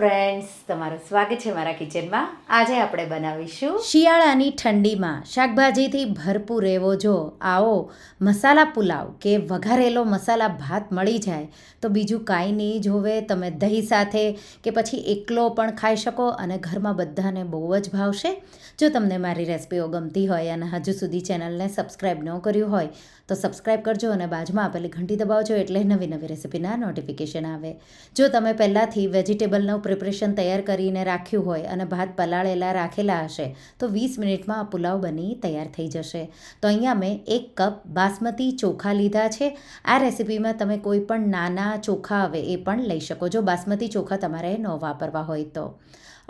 sempre friends તમારું સ્વાગત છે મારા કિચનમાં. આજે આપણે બનાવીશું શિયાળાની ઠંડીમાં શાકભાજીથી ભરપૂર એવો જો, આવો, મસાલા પુલાવ કે વઘારેલો મસાલા ભાત મળી જાય, તો બીજું કાંઈ નહીં જોવે તમે દહીં સાથે કે પછી એકલો પણ ખાઈ શકો અને ઘરમાં બધાને બહુ જ ભાવશે. જો તમને મારી રેસિપીઓ ગમતી હોય અને હજુ સુધી ચેનલને સબસ્ક્રાઈબ ન કર્યું હોય, તો સબસ્ક્રાઈબ કરજો અને બાજુમાં આપેલી ઘંટી દબાવજો એટલે નવી નવી રેસિપીના નોટિફિકેશન આવે. જો તમે પહેલાંથી વેજીટેબલનું પ્રિપરેશન તૈયાર કરીને રાખ્યું હોય અને ભાત પલાળેલા રાખેલા હશે, તો વીસ મિનિટમાં આ પુલાવ બની તૈયાર થઈ જશે. તો અહીંયા મેં એક કપ બાસમતી ચોખા લીધા છે. આ રેસિપીમાં તમે કોઈ પણ નાના ચોખા આવે એ પણ લઈ શકો, જો બાસમતી ચોખા તમારે ન વાપરવા હોય તો.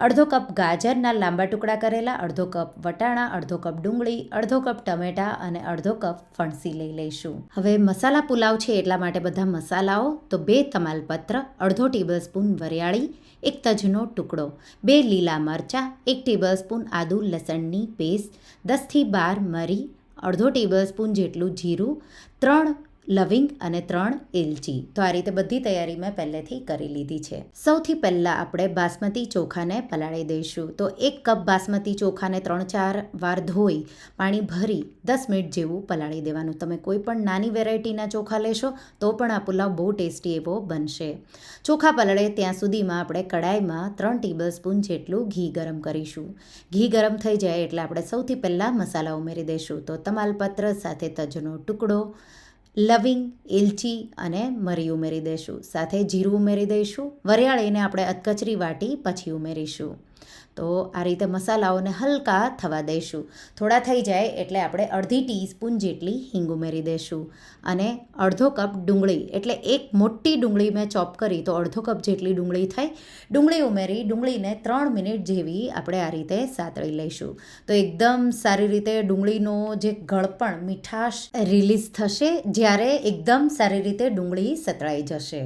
અડધો કપ ગાજરના લાંબા ટુકડા કરેલા, અડધો કપ વટાણા, અડધો કપ ડુંગળી, અડધો કપ ટમેટાં અને અડધો કપ ફણસી લઈ લઈશું. હવે મસાલા પુલાવ છે એટલા માટે બધા મસાલાઓ, તો બે તમાલપત્ર, અડધો ટેબલસ્પૂન વરિયાળી, એક તજનો ટુકડો, બે લીલા મરચાં, એક ટેબલસ્પૂન આદુ લસણની પેસ્ટ, દસથી બાર મરી, અડધો ટેબલસ્પૂન જેટલું જીરું, ત્રણ લવિંગ અને ત્રણ એલચી. તો આ રીતે બધી તૈયારી મેં પહેલેથી કરી લીધી છે. સૌથી પહેલાં આપણે બાસમતી ચોખાને પલાળી દઈશું. તો એક કપ બાસમતી ચોખાને ત્રણ ચાર વાર ધોઈ, પાણી ભરી દસ મિનિટ જેવું પલાળી દેવાનું. તમે કોઈ પણ નાની વેરાયટીના ચોખા લેશો, તો પણ આ પુલાવ બહુ ટેસ્ટી એવો બનશે. ચોખા પલળે ત્યાં સુધીમાં આપણે કડાઈમાં ત્રણ ટેબલ સ્પૂન જેટલું ઘી ગરમ કરીશું. ઘી ગરમ થઈ જાય એટલે આપણે સૌથી પહેલાં મસાલા ઉમેરી દઈશું. તો તમાલપત્ર સાથે તજનો ટુકડો લવિંગ એલચી અને મરી ઉમેરી દઈશું. સાથે જીરું ઉમેરી દઈશું. વરિયાળીને આપણે અધકચરી વાટી પછી ઉમેરીશું. તો આ રીતે મસાલાઓને હલકા થવા દઈશું. થોડા થઈ જાય એટલે આપણે અડધી ટીસ્પૂન જેટલી હિંગ ઉમેરી દઈશું. અને અડધો કપ ડુંગળી, એટલે એક મોટી ડુંગળી મેં ચોપ કરી તો અડધો કપ જેટલી ડુંગળી થઈ. ડુંગળી ઉમેરી, ડુંગળીને ત્રણ મિનિટ જેવી આપણે આ રીતે સાતળી લઈશું. તો એકદમ સારી રીતે ડુંગળીનો જે ગળપણ, મીઠાશ રિલીઝ થશે જ્યારે એકદમ સારી રીતે ડુંગળી સતળાઈ જશે.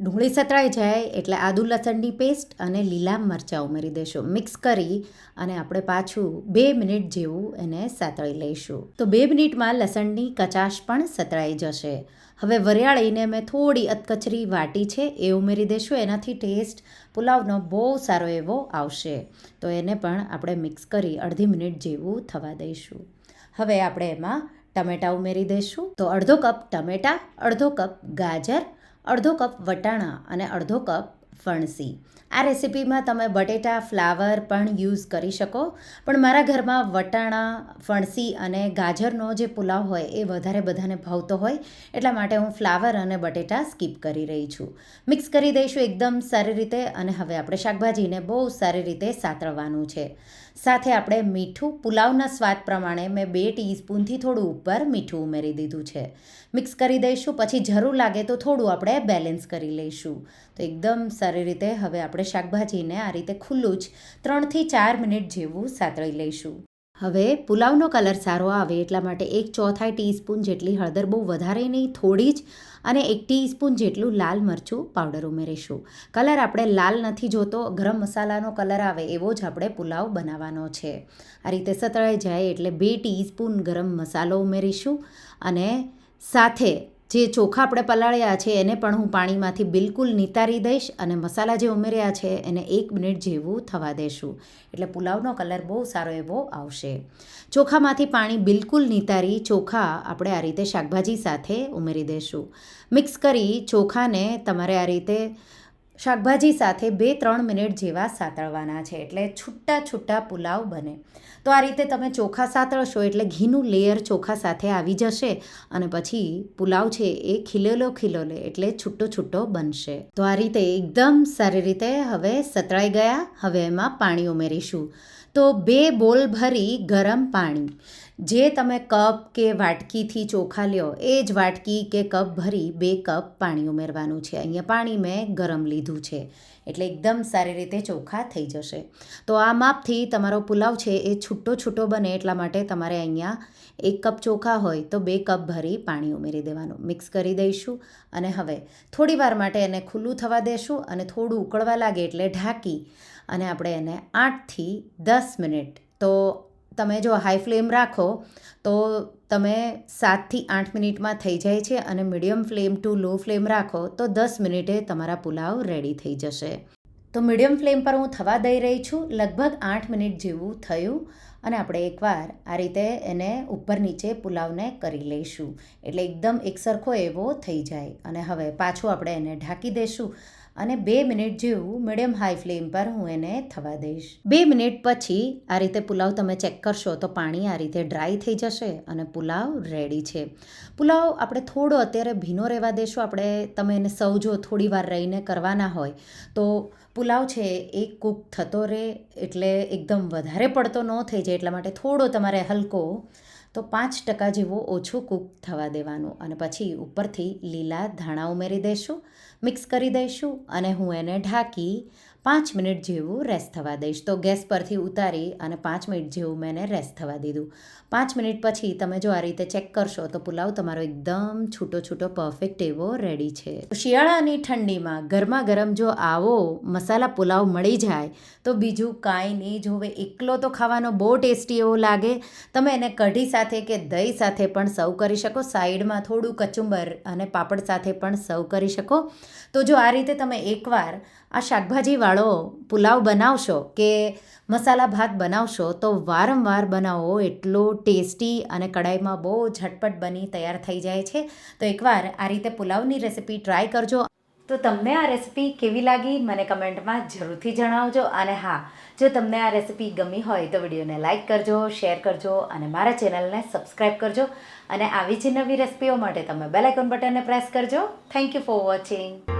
ડુંગળી સતળાઈ જાય એટલે આદુ લસણની પેસ્ટ અને લીલા મરચાં ઉમેરી દઈશું મિક્સ કરી અને આપણે પાછું બે મિનિટ જેવું એને સાતળી લઈશું. તો બે મિનિટમાં લસણની કચાશ પણ સતળાઈ જશે. હવે વરિયાળીને મેં થોડી અતકચરી વાટી છે, એ ઉમેરી દઈશું એનાથી ટેસ્ટ પુલાવનો બહુ સારો એવો આવશે. તો એને પણ આપણે મિક્સ કરી અડધી મિનિટ જેવું થવા દઈશું. હવે આપણે એમાં ટમેટાં ઉમેરી દઈશું તો અડધો કપ ટમેટાં, અડધો કપ ગાજર અડધો કપ વટાણા અને અડધો કપ ફણસી. આ રેસિપીમાં તમે બટેટા, ફ્લાવર પણ યુઝ કરી શકો, પણ મારા ઘરમાં વટાણા, ફણસી અને ગાજરનો જે પુલાવ હોય એ વધારે બધાને ભાવતો હોય, એટલા માટે હું ફ્લાવર અને બટેટા સ્કીપ કરી રહી છું. મિક્સ કરી દઈશું એકદમ સારી રીતે અને હવે આપણે શાકભાજીને બહુ સારી રીતે સાતળવાનું છે. સાથે આપણે મીઠું, પુલાવના સ્વાદ પ્રમાણે મેં બે ટીસ્પૂનથી થોડું ઉપર મીઠું ઉમેરી દીધું છે. મિક્સ કરી દઈશું, પછી જરૂર લાગે તો થોડું આપણે બેલેન્સ કરી લઈશું. તો એકદમ સારી રીતે હવે આપણે શાકભાજીને આ રીતે ખુલ્લું જ ત્રણથી ચાર મિનિટ જેવું સાતળી લઈશું. હવે પુલાવનો કલર સારો આવે એટલા માટે એક ચોથાઈ ટીસ્પૂન જેટલી હળદર બહુ વધારે નહીં, થોડી જ અને એક ટીસ્પૂન જેટલું લાલ મરચું પાવડર ઉમેરીશું. કલર આપણે લાલ નથી જોતો, ગરમ મસાલાનો કલર આવે એવો જ આપણે પુલાવ બનાવવાનો છે. આ રીતે સતળાઈ જાય એટલે બે ટીસ્પૂન ગરમ મસાલો ઉમેરીશું અને સાથે જે ચોખા આપણે પલાળ્યા છે, એને પણ હું પાણીમાંથી બિલકુલ નિતારી દઈશ અને મસાલા જે ઉમેર્યા છે, એને એક મિનિટ જેવું થવા દેશું. એટલે પુલાવનો કલર બહુ સારો એવો આવશે. ચોખામાંથી પાણી બિલકુલ નિતારી ચોખા આપણે આ રીતે શાકભાજી સાથે ઉમેરી દઈશું મિક્સ કરી ચોખાને તમારે આ રીતે શાકભાજી સાથે બે ત્રણ મિનિટ જેવા સાતળવાના છે એટલે છૂટા છૂટા પુલાવ બને. તો આ રીતે તમે ચોખા સાતળશો એટલે ઘીનું લેયર ચોખા સાથે આવી જશે અને પછી પુલાવ છે એ ખીલેલો ખીલોલે એટલે છૂટો છૂટો બનશે. તો આ રીતે એકદમ સારી રીતે હવે સતળાઈ ગયા. હવે એમાં પાણી ઉમેરીશું. તો બે બોલ ભરી ગરમ પાણી. જે તમે કપ કે વાટકીથી ચોખા લ્યો, એ જ વાટકી કે કપ ભરી બે કપ પાણી ઉમેરવાનું છે. અહીંયા પાણી મેં ગરમ લીધું. છે. એટલે એકદમ સારી રીતે ચોખા થઈ જશે. તો આ માપથી તમારો પુલાવ છે એ છૂટો છૂટો બને એટલા માટે તમારે અહીંયા એક કપ ચોખા હોય તો બે કપ ભરી પાણી ઉમેરી દેવાનું. મિક્સ કરી દઈશું અને હવે થોડી વાર માટે એને ખુલ્લું થવા દેશું અને થોડું ઉકળવા લાગે એટલે ઢાંકી અને આપણે એને આઠથી દસ મિનિટ તો તમે જો હાઈ ફ્લેમ રાખો, તો તમે સાતથી આઠ મિનિટમાં થઈ જાય છે અને medium flame to low flame રાખો, તો દસ મિનિટે તમારા પુલાવ રેડી થઈ જશે. તો મીડિયમ ફ્લેમ પર હું થવા દઈ રહી છું. લગભગ આઠ મિનિટ જેવું થયું અને આપણે એકવાર આ રીતે એને ઉપર નીચે પુલાવને કરી લઈશું. એટલે એકદમ એકસરખો એવો થઈ જાય. અને હવે પાછું આપણે એને ઢાંકી દઈશું અને બે મિનિટ જેવું મીડિયમ હાઈ ફ્લેમ પર હું એને થવા દઈશ. બે મિનિટ પછી આ રીતે પુલાવ તમે ચેક કરશો તો પાણી આ રીતે ડ્રાય થઈ જશે અને પુલાવ રેડી છે. પુલાવ આપણે થોડો અત્યારે ભીનો રહેવા દેશું. આપણે તમે એને સૌ જો થોડી વાર રહીને કરવાના હોય તો પુલાવ છે એ કૂક થતો રહે એટલે એકદમ વધારે પડતો ન થઈ જાય. એટલા માટે થોડો તમારે હલકો તો પાંચ ટકા જેવો ઓછું કૂક થવા દેવાનું અને પછી ઉપરથી લીલા ધાણા ઉમેરી દઈશું, મિક્સ કરી દઈશું અને હું એને ઢાંકી પાંચ મિનિટ જેવું રેસ્ટ થવા દઈશ. તો ગેસ પરથી ઉતારી અને પાંચ મિનિટ જેવું મેં એને રેસ્ટ થવા દીધું. પાંચ મિનિટ પછી તમે જો આ રીતે ચેક કરશો તો પુલાવ તમારો એકદમ છૂટો છૂટો પરફેક્ટ એવો રેડી છે. શિયાળાની ઠંડીમાં ગરમા ગરમ જો આવો મસાલા પુલાવ મળી જાય, તો બીજું કાંઈ નહીં. જોવે એકલો તો ખાવાનો બહુ ટેસ્ટી એવો લાગે. તમે એને કઢી સાથે કે દહીં સાથે પણ સર્વ કરી શકો. સાઈડમાં થોડું કચુંબર અને પાપડ સાથે પણ સર્વ કરી શકો. તો જો આ રીતે તમે એકવાર આ શાકભાજીવાળો પુલાવ બનાવશો કે મસાલા ભાત બનાવશો, તો વારંવાર બનાવો. એટલો ટેસ્ટી અને કડાઈમાં બહુ ઝટપટ બની તૈયાર થઈ જાય છે. તો એકવાર આ રીતે પુલાવની રેસિપી ટ્રાય કરજો. તો તમને આ રેસિપી કેવી લાગી મને કમેન્ટમાં જરૂરથી જણાવજો. અને હા, જો તમને આ રેસિપી ગમી હોય તો વિડીયોને લાઇક કરજો, શેર કરજો અને મારા ચેનલને સબસ્ક્રાઈબ કરજો. અને આવી જ નવી રેસિપીઓ માટે તમે બેલ આઇકોન બટનને પ્રેસ કરજો. Thank you for watching.